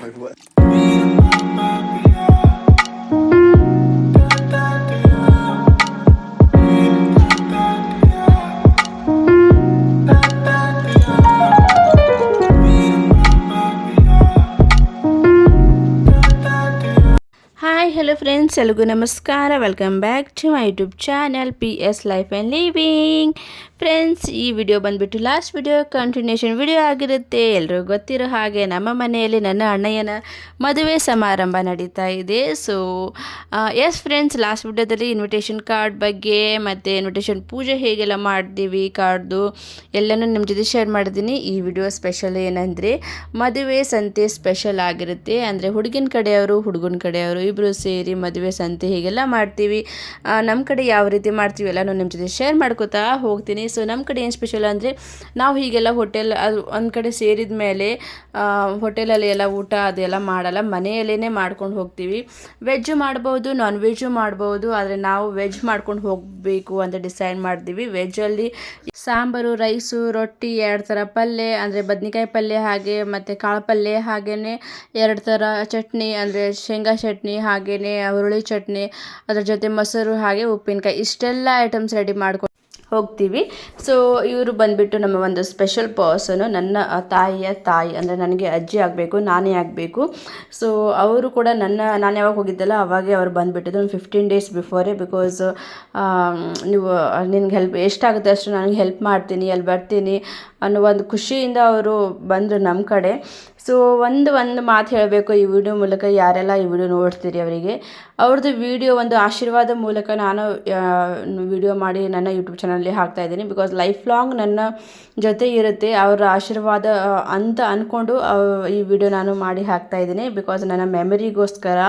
Like what? Hi hello friends ಎಲ್ರಿಗೂ ನಮಸ್ಕಾರ welcome back to my YouTube channel P S life and living Friends, ಈ video ಬಂದುಬಿಟ್ಟು last video continuation video ಆಗಿರುತ್ತೆ. ಎಲ್ರಿಗೂ ಗೊತ್ತಿರೋ ಹಾಗೆ ನಮ್ಮ ಮನೆಯಲ್ಲಿ ನನ್ನ ಅಣ್ಣಯ್ಯನ ಮದುವೆ ಸಮಾರಂಭ ನಡೀತಾ ಇದೆ. ಸೊ ಎಸ್ ಫ್ರೆಂಡ್ಸ್ ಲಾಸ್ಟ್ ವಿಡಿಯೋದಲ್ಲಿ ಇನ್ವಿಟೇಷನ್ ಕಾರ್ಡ್ ಬಗ್ಗೆ ಮತ್ತು ಇನ್ವಿಟೇಷನ್ ಪೂಜೆ ಹೇಗೆಲ್ಲ ಮಾಡ್ತೀವಿ ಕಾರ್ಡ್ದು ಎಲ್ಲನೂ ನಿಮ್ಮ ಜೊತೆ ಶೇರ್ ಮಾಡಿದ್ದೀನಿ. ಈ ವಿಡಿಯೋ ಸ್ಪೆಷಲ್ ಏನಂದರೆ, ಮದುವೆ ಸಂತೆ ಸ್ಪೆಷಲ್ ಆಗಿರುತ್ತೆ. ಅಂದರೆ ಹುಡುಗಿನ ಕಡೆಯವರು, ಹುಡುಗನ ಕಡೆಯವರು ಇಬ್ಬರು ಸೇರಿ ಮದುವೆ ಸಂತೆ ಹೀಗೆಲ್ಲ ಮಾಡ್ತೀವಿ ನಮ್ಮ ಕಡೆ ಯಾವ ರೀತಿ ಮಾಡ್ತೀವಿ ಎಲ್ಲನೂ ನಿಮ್ಮ ಜೊತೆ ಶೇರ್ ಮಾಡ್ಕೋತಾ ಹೋಗ್ತೀನಿ. ಸೊ ನಮ್ಮ ಕಡೆ ಏನು ಸ್ಪೆಷಲ್ ಅಂದರೆ ನಾವು ಹೀಗೆಲ್ಲ ಹೋಟೆಲ್ ಅದು ಒಂದು ಕಡೆ ಸೇರಿದ ಮೇಲೆ ಹೋಟೆಲಲ್ಲಿ ಎಲ್ಲ ಊಟ ಅದೆಲ್ಲ ಮಾಡಲ್ಲ. ಮನೆಯಲ್ಲೇ ಮಾಡ್ಕೊಂಡು ಹೋಗ್ತೀವಿ. ವೆಜ್ ಮಾಡ್ಬೋದು ನಾನ್ ವೆಜ್ಜು ಮಾಡ್ಬೋದು, ಆದರೆ ನಾವು ವೆಜ್ ಮಾಡ್ಕೊಂಡು ಹೋಗಬೇಕು ಅಂತ ಡಿಸೈಡ್ ಮಾಡ್ತೀವಿ. ವೆಜ್ಜಲ್ಲಿ ಸಾಂಬಾರು ರೈಸು ರೊಟ್ಟಿ ಎರಡು ಥರ ಪಲ್ಯ, ಅಂದರೆ ಬದ್ನಿಕಾಯಿ ಪಲ್ಯ ಹಾಗೆ, ಮತ್ತು ಕಾಳು ಪಲ್ಯ ಹಾಗೆಯೇ ಎರಡು ಥರ ಚಟ್ನಿ, ಅಂದರೆ ಶೇಂಗಾ ಚಟ್ನಿ ಹಾಗೆಯೇ ಹುರುಳಿ ಚಟ್ನಿ, ಅದ್ರ ಜೊತೆ ಮೊಸರು ಹಾಗೆ ಉಪ್ಪಿನಕಾಯಿ. ಇಷ್ಟೆಲ್ಲ ಐಟಮ್ಸ್ ರೆಡಿ ಮಾಡ್ಕೊಂಡು ಹೋಗ್ತೀವಿ. ಸೊ ಇವರು ಬಂದುಬಿಟ್ಟು ನಮ್ಮ ಒಂದು ಸ್ಪೆಷಲ್ ಪರ್ಸನು ನನ್ನ ತಾಯಿಯ ತಾಯಿ, ಅಂದರೆ ನನಗೆ ಅಜ್ಜಿ ಆಗಬೇಕು, ನಾನೇ ಆಗಬೇಕು. ಸೊ ಅವರು ಕೂಡ ನನ್ನ, ನಾನು ಯಾವಾಗ ಹೋಗಿದ್ದೆಲ್ಲ, ಅವಾಗೇ ಅವ್ರು ಬಂದುಬಿಟ್ಟಿದ್ದು ಒಂದು ಫಿಫ್ಟೀನ್ ಡೇಸ್ ಬಿಫೋರೇ ಬಿಕಾಸ್ ನೀವು, ನಿನಗೆ ಹೆಲ್ಪ್ ಎಷ್ಟಾಗುತ್ತೆ ಅಷ್ಟು ನನಗೆ ಹೆಲ್ಪ್ ಮಾಡ್ತೀನಿ, ಅಲ್ಲಿ ಬರ್ತೀನಿ. ಅನ್ನೋ ಒಂದು ಖುಷಿಯಿಂದ ಅವರು ಬಂದರು ನಮ್ಮ ಕಡೆ. ಸೊ ಒಂದು ಒಂದು ಮಾತು ಹೇಳಬೇಕು ಈ ವಿಡಿಯೋ ಮೂಲಕ ಯಾರೆಲ್ಲ ಈ ವಿಡಿಯೋ ನೋಡ್ತೀರಿ ಅವರಿಗೆ. ಅವ್ರದ್ದು ವಿಡಿಯೋ ಒಂದು ಆಶೀರ್ವಾದ ಮೂಲಕ ನಾನು ವಿಡಿಯೋ ಮಾಡಿ ನನ್ನ ಯೂಟ್ಯೂಬ್ ಚಾನಲ್ಲಿ ಹಾಕ್ತಾ ಇದ್ದೀನಿ. ಬಿಕಾಸ್ ಲೈಫ್ ಲಾಂಗ್ ನನ್ನ ಜೊತೆ ಇರುತ್ತೆ. ಅವರ ಆಶೀರ್ವಾದ ಅಂತ ಅಂದ್ಕೊಂಡು ಈ ವಿಡಿಯೋ ನಾನು ಮಾಡಿ ಹಾಕ್ತಾ ಇದ್ದೀನಿ. ಬಿಕಾಸ್ ನನ್ನ ಮೆಮರಿಗೋಸ್ಕರ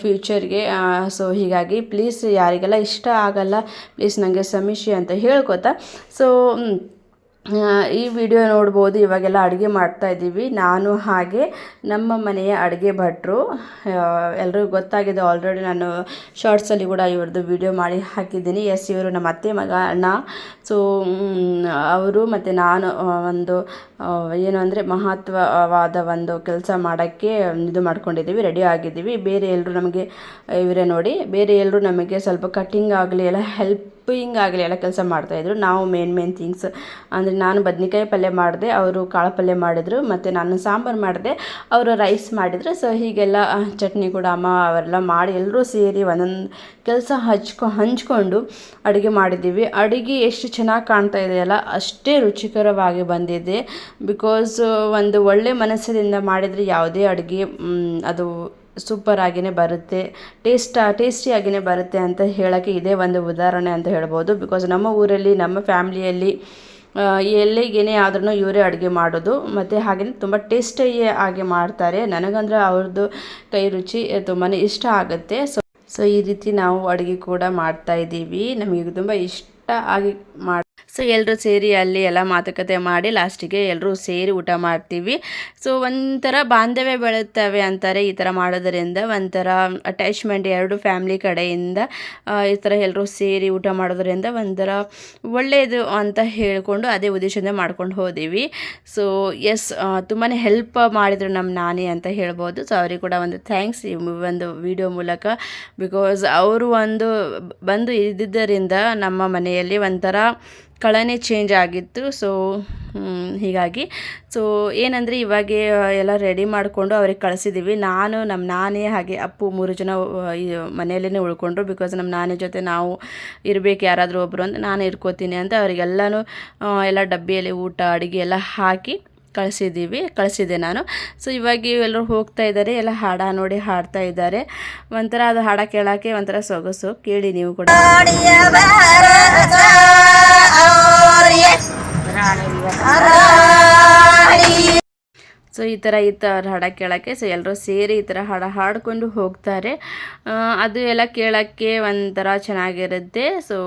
ಫ್ಯೂಚರ್ಗೆ ಸೊ ಹೀಗಾಗಿ ಪ್ಲೀಸ್ ಯಾರಿಗೆಲ್ಲ ಇಷ್ಟ ಆಗಲ್ಲ ಪ್ಲೀಸ್ ನನಗೆ ಸಮೀಕ್ಷೆ ಅಂತ ಹೇಳ್ಕೊತಾ. ಸೊ ಈ ವಿಡಿಯೋ ನೋಡ್ಬೋದು, ಇವಾಗೆಲ್ಲ ಅಡುಗೆ ಮಾಡ್ತಾ ಇದ್ದೀವಿ. ನಾನು ಹಾಗೆ ನಮ್ಮ ಮನೆಯ ಅಡುಗೆ ಭಟ್ರು. ಎಲ್ರಿಗೂ ಗೊತ್ತಾಗಿದೆ ಆಲ್ರೆಡಿ ನಾನು ಶಾರ್ಟ್ಸಲ್ಲಿ ಕೂಡ ಇವ್ರದ್ದು ವಿಡಿಯೋ ಮಾಡಿ ಹಾಕಿದ್ದೀನಿ. ಎಸ್ ಇವರು ನಮ್ಮ ಅತ್ತೆ ಮಗ, ಅಣ್ಣ. ಸೊ ಅವರು ಮತ್ತು ನಾನು ಒಂದು ಏನು ಅಂದರೆ ಮಹತ್ವವಾದ ಒಂದು ಕೆಲಸ ಮಾಡೋಕ್ಕೆ ಇದು ಮಾಡ್ಕೊಂಡಿದ್ದೀವಿ ರೆಡಿ ಆಗಿದ್ದೀವಿ. ಬೇರೆ ಎಲ್ಲರೂ ನಮಗೆ, ಇವರೇ ನೋಡಿ, ಬೇರೆ ಎಲ್ಲರೂ ನಮಗೆ ಸ್ವಲ್ಪ ಕಟ್ಟಿಂಗ್ ಆಗಲಿ, ಎಲ್ಲ ಹೆಲ್ಪಿಂಗ್ ಆಗಲಿ ಎಲ್ಲ ಕೆಲಸ ಮಾಡ್ತಾಯಿದ್ರು ನಾವು ಮೇನ್ ಮೇನ್ ಥಿಂಗ್ಸ್ ಅಂದರೆ ನಾನು ಬದ್ನಿಕಾಯಿ ಪಲ್ಯ ಮಾಡಿದೆ, ಅವರು ಕಾಳು ಪಲ್ಯ ಮಾಡಿದರು, ಮತ್ತು ನಾನು ಸಾಂಬಾರು ಮಾಡಿದೆ, ಅವರು ರೈಸ್ ಮಾಡಿದರು. ಸೊ ಹೀಗೆಲ್ಲ ಚಟ್ನಿ ಕೂಡ ಅಮ್ಮ ಅವರೆಲ್ಲ ಮಾಡಿ ಎಲ್ಲರೂ ಸೇರಿ ಒಂದೊಂದು ಕೆಲಸ ಹಚ್ಕೊ, ಹಂಚ್ಕೊಂಡು ಅಡುಗೆ ಮಾಡಿದ್ದೀವಿ. ಅಡುಗೆ ಎಷ್ಟು ಚೆನ್ನಾಗಿ ಕಾಣ್ತಾ ಇದೆಯಲ್ಲ, ಅಷ್ಟೇ ರುಚಿಕರವಾಗಿ ಬಂದಿದೆ. ಬಿಕಾಸ್ ಒಂದು ಒಳ್ಳೆ ಮನಸ್ಸಿನಿಂದ ಮಾಡಿದರೆ ಯಾವುದೇ ಅಡುಗೆ ಅದು ಸೂಪರ್ ಆಗಿನೇ ಬರುತ್ತೆ ಟೇಸ್ಟ್ ಟೇಸ್ಟಿಯಾಗಿಯೇ ಬರುತ್ತೆ ಅಂತ ಹೇಳೋಕ್ಕೆ ಇದೇ ಒಂದು ಉದಾಹರಣೆ ಅಂತ ಹೇಳ್ಬೋದು. ಬಿಕಾಸ್ ನಮ್ಮ ಊರಲ್ಲಿ, ನಮ್ಮ ಫ್ಯಾಮ್ಲಿಯಲ್ಲಿ ಎಲ್ಲಿಗೇನೇ ಆದ್ರೂ ಇವರೇ ಅಡುಗೆ ಮಾಡೋದು. ಮತ್ತು ಹಾಗೆಯೇ ತುಂಬ ಟೇಸ್ಟಿಯಾಗಿ ಆಗಿ ಮಾಡ್ತಾರೆ. ನನಗಂದ್ರೆ ಅವ್ರದ್ದು ಕೈ ರುಚಿ ತುಂಬಾ ಇಷ್ಟ ಆಗುತ್ತೆ. ಸೊ ಸೊ ಈ ರೀತಿ ನಾವು ಅಡುಗೆ ಕೂಡ ಮಾಡ್ತಾ ಇದ್ದೀವಿ. ನಮಗೆ ತುಂಬ ಇಷ್ಟ. ಆಗಿ ಮಾಡಿ, ಸೊ ಎಲ್ಲರೂ ಸೇರಿ ಅಲ್ಲಿ ಎಲ್ಲ ಮಾತುಕತೆ ಮಾಡಿ ಲಾಸ್ಟಿಗೆ ಎಲ್ಲರೂ ಸೇರಿ ಊಟ ಮಾಡ್ತೀವಿ. ಸೊ ಒಂಥರ ಬಾಂಧವ್ಯ ಬೆಳುತ್ತವೆ ಅಂತಾರೆ ಈ ಥರ ಮಾಡೋದರಿಂದ. ಒಂಥರ ಅಟ್ಯಾಚ್ಮೆಂಟ್ ಎರಡು ಫ್ಯಾಮ್ಲಿ ಕಡೆಯಿಂದ ಈ ಥರ ಎಲ್ಲರೂ ಸೇರಿ ಊಟ ಮಾಡೋದರಿಂದ ಒಂಥರ ಒಳ್ಳೆಯದು ಅಂತ ಹೇಳಿಕೊಂಡು ಅದೇ ಉದ್ದೇಶದಿಂದ ಮಾಡ್ಕೊಂಡು ಹೋದೀವಿ. ಸೊ ಎಸ್ ತುಂಬಾ ಹೆಲ್ಪ್ ಮಾಡಿದರು ನಮ್ಮ ನಾನಿ ಅಂತ ಹೇಳ್ಬೋದು. ಸೊ ಅವ್ರಿಗೆ ಕೂಡ ಒಂದು ಥ್ಯಾಂಕ್ಸ್ ಈ ಒಂದು ವಿಡಿಯೋ ಮೂಲಕ. ಬಿಕಾಸ್ ಅವರು ಒಂದು ಬಂದು ಇದ್ದಿದ್ದರಿಂದ ನಮ್ಮ ಮನೆಯಲ್ಲಿ ಒಂಥರ ಕಳನೆ ಚೇಂಜ್ ಆಗಿತ್ತು. ಸೊ ಹೀಗಾಗಿ. ಸೊ ಏನಂದರೆ ಇವಾಗೆ ಎಲ್ಲ ರೆಡಿ ಮಾಡಿಕೊಂಡು ಅವ್ರಿಗೆ ಕಳಿಸಿದ್ದೀವಿ ನಾನು ನಮ್ಮ ನಾನೇ ಹಾಗೆ ಅಪ್ಪು ಮೂರು ಜನ ಮನೆಯಲ್ಲೇ ಉಳ್ಕೊಂಡ್ರು. ಬಿಕಾಸ್ ನಮ್ಮ ನಾನೇ ಜೊತೆ ನಾವು ಇರಬೇಕು, ಯಾರಾದರೂ ಒಬ್ಬರು ಅಂತ ನಾನು ಇರ್ಕೋತೀನಿ ಅಂತ ಅವರಿಗೆಲ್ಲನೂ ಎಲ್ಲ ಡಬ್ಬಿಯಲ್ಲಿ ಊಟ, ಅಡುಗೆ ಎಲ್ಲ ಹಾಕಿ ಕಳಿಸಿದ್ದೀವಿ ಕಳಿಸಿದೆ ನಾನು. ಸೊ ಇವಾಗ ಎಲ್ಲರೂ ಹೋಗ್ತಾ ಇದ್ದಾರೆ, ಎಲ್ಲ ಹಾಡ ನೋಡಿ ಹಾಡ್ತಾ ಇದ್ದಾರೆ. ಒಂಥರ ಅದು ಹಾಡ ಕೇಳೋಕ್ಕೆ ಒಂಥರ ಸೊಗಸು. ಕೇಳಿ ನೀವು ಕೂಡ. ಸೊ ಈ ಥರ ಈ ಥರ ಹಾಡ ಕೇಳೋಕ್ಕೆ ಸೊ ಎಲ್ಲರೂ ಸೇರಿ ಈ ಥರ ಹಾಡ ಹಾಡ್ಕೊಂಡು ಹೋಗ್ತಾರೆ. ಅದು ಎಲ್ಲ ಕೇಳೋಕ್ಕೆ ಒಂಥರ ಚೆನ್ನಾಗಿರುತ್ತೆ. ಸೊ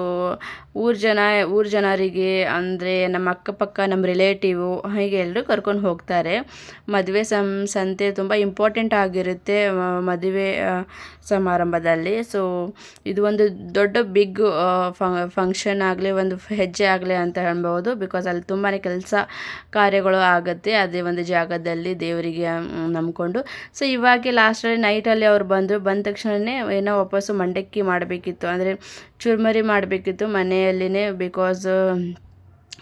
ಊರು ಜನ, ಊರು ಜನರಿಗೆ ಅಂದರೆ ನಮ್ಮ ಅಕ್ಕಪಕ್ಕ, ನಮ್ಮ ರಿಲೇಟಿವು ಹೀಗೆ ಎಲ್ಲರೂ ಕರ್ಕೊಂಡು ಹೋಗ್ತಾರೆ. ಮದುವೆ ಸಂ, ಸಂತೆ ತುಂಬ ಇಂಪಾರ್ಟೆಂಟ್ ಆಗಿರುತ್ತೆ ಮದುವೆ ಸಮಾರಂಭದಲ್ಲಿ. ಸೊ ಇದು ಒಂದು ದೊಡ್ಡ ಬಿಗ್ ಫಂಕ್ಷನ್ ಆಗಲಿ, ಒಂದು ಹೆಜ್ಜೆ ಆಗಲಿ ಅಂತ ಹೇಳ್ಬೋದು ಬಿಕಾಸ್ ಅಲ್ಲಿ ತುಂಬಾ ಕೆಲಸ, ಕಾರ್ಯಗಳು ಆಗುತ್ತೆ. ಅದೇ ಒಂದು ಜಾಗದಲ್ಲಿ ದೇವರಿಗೆ ನಂಬ್ಕೊಂಡು. ಸೊ ಇವಾಗೆ ಲಾಸ್ಟಲ್ಲಿ ನೈಟಲ್ಲಿ ಅವ್ರು ಬಂದರು, ಬಂದ ತಕ್ಷಣವೇ ಏನೋ ವಾಪಸ್ಸು ಮಂಡಕ್ಕಿ ಮಾಡಬೇಕಿತ್ತು. ಅಂದರೆ ಚುರ್ಮರಿ ಮಾಡಬೇಕಿತ್ತು ಮನೆಯಲ್ಲಿನೇ ಬಿಕಾಸ್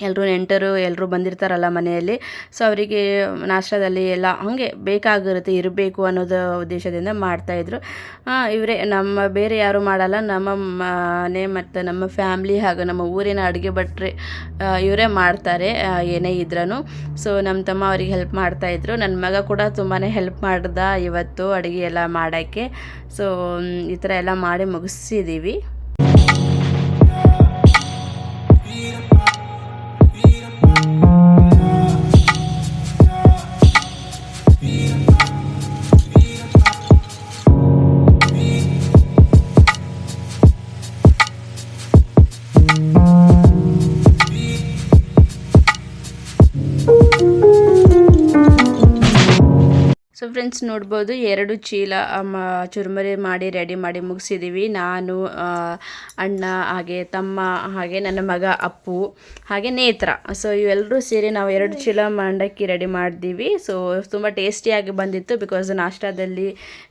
ಎಲ್ಲರೂ ನೆಂಟರು ಎಲ್ಲರೂ ಬಂದಿರ್ತಾರಲ್ಲ ಮನೆಯಲ್ಲಿ. ಸೊ ಅವರಿಗೆ ನಾಷ್ಟದಲ್ಲಿ ಎಲ್ಲ ಹಾಗೆ ಬೇಕಾಗಿರುತ್ತೆ, ಇರಬೇಕು ಅನ್ನೋದು ಉದ್ದೇಶದಿಂದ ಮಾಡ್ತಾಯಿದ್ರು ಇವರೇ ನಮ್ಮ ಬೇರೆ ಯಾರೂ ಮಾಡಲ್ಲ, ನಮ್ಮ ಮನೆ ಮತ್ತು ನಮ್ಮ ಫ್ಯಾಮ್ಲಿ ಹಾಗೂ ನಮ್ಮ ಊರಿನ ಅಡುಗೆ ಭಟ್ರೆ ಇವರೇ ಮಾಡ್ತಾರೆ ಏನೇ ಇದ್ರೂ ಸೊ ನಮ್ಮ ತಮ್ಮ ಅವ್ರಿಗೆ ಹೆಲ್ಪ್ ಮಾಡ್ತಾಯಿದ್ರು ನನ್ನ ಮಗ ಕೂಡ ತುಂಬಾ ಹೆಲ್ಪ್ ಮಾಡ್ದ ಇವತ್ತು ಅಡುಗೆ ಎಲ್ಲ ಮಾಡೋಕ್ಕೆ. ಸೊ ಈ ಥರ ಎಲ್ಲ ಮಾಡಿ ಮುಗಿಸಿದ್ದೀವಿ need a ಫ್ರೆಂಡ್ಸ್ ನೋಡ್ಬೋದು. ಎರಡು ಚೀಲ ಚುರುಮರಿ ಮಾಡಿ ರೆಡಿ ಮಾಡಿ ಮುಗಿಸಿದ್ದೀವಿ ನಾನು ಅಣ್ಣ, ಹಾಗೆ ತಮ್ಮ, ಹಾಗೆ ನನ್ನ ಮಗ, ಅಪ್ಪು, ಹಾಗೆ ನೇತ್ರ. ಸೊ ಇವೆಲ್ಲರೂ ಸೇರಿ ನಾವು ಎರಡು ಚೀಲ ಮಂಡಕ್ಕಿ ರೆಡಿ ಮಾಡಿದ್ದೀವಿ ಸೊ ತುಂಬ ಟೇಸ್ಟಿಯಾಗಿ ಬಂದಿತ್ತು ಬಿಕಾಸ್ ನಾಷ್ಟಾದಲ್ಲಿ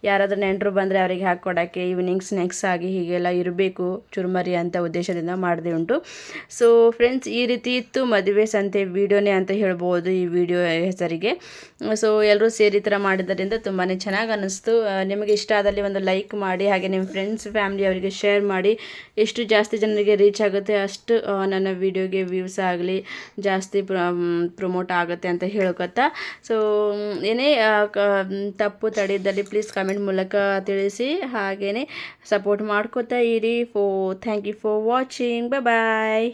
ಯಾರಾದರೂ ನೆಂಟರು ಬಂದರೆ ಅವರಿಗೆ ಹಾಕ್ಕೊಡೋಕ್ಕೆ ಈವ್ನಿಂಗ್ ಸ್ನ್ಯಾಕ್ಸ್ ಆಗಿ ಹೀಗೆಲ್ಲ ಇರಬೇಕು, ಚುರುಮರಿ ಅಂತ ಉದ್ದೇಶದಿಂದ ಮಾಡಿದೆ ಉಂಟು. ಸೊ ಫ್ರೆಂಡ್ಸ್ ಈ ರೀತಿ ಇತ್ತು. ಮದುವೆ ಸಂತೆ, ವಿಡಿಯೋನೇ ಅಂತ ಹೇಳ್ಬೋದು ಈ ವಿಡಿಯೋ ಹೆಸರಿಗೆ. ಸೊ ಎಲ್ಲರೂ ಸೇರಿ ಈ ಥರ ಮಾಡಿದ್ದರಿಂದ ತುಂಬಾ ಚೆನ್ನಾಗಿ ಅನ್ನಿಸ್ತು. ನಿಮಗೆ ಇಷ್ಟ ಆದಲ್ಲಿ ಒಂದು ಲೈಕ್ ಮಾಡಿ, ಹಾಗೆ ನಿಮ್ಮ ಫ್ರೆಂಡ್ಸ್ ಫ್ಯಾಮಿಲಿ ಅವರಿಗೆ ಶೇರ್ ಮಾಡಿ, ಎಷ್ಟು ಜಾಸ್ತಿ ಜನರಿಗೆ ರೀಚ್ ಆಗುತ್ತೆ ಅಷ್ಟು ನನ್ನ ವಿಡಿಯೋಗೆ ವ್ಯೂಸ್ ಆಗಲಿ, ಜಾಸ್ತಿ ಪ್ರಮೋಟ್ ಆಗುತ್ತೆ ಅಂತ ಹೇಳ್ಕೊತಾ. ಸೊ ಏನೇ ತಪ್ಪು ತಡೆಯಿದ್ದಲ್ಲಿ ಪ್ಲೀಸ್ ಕಮೆಂಟ್ ಮೂಲಕ ತಿಳಿಸಿ ಹಾಗೆಯೇ ಸಪೋರ್ಟ್ ಮಾಡ್ಕೋತಾ ಇರಿ. ಫೋ thank you for watching bye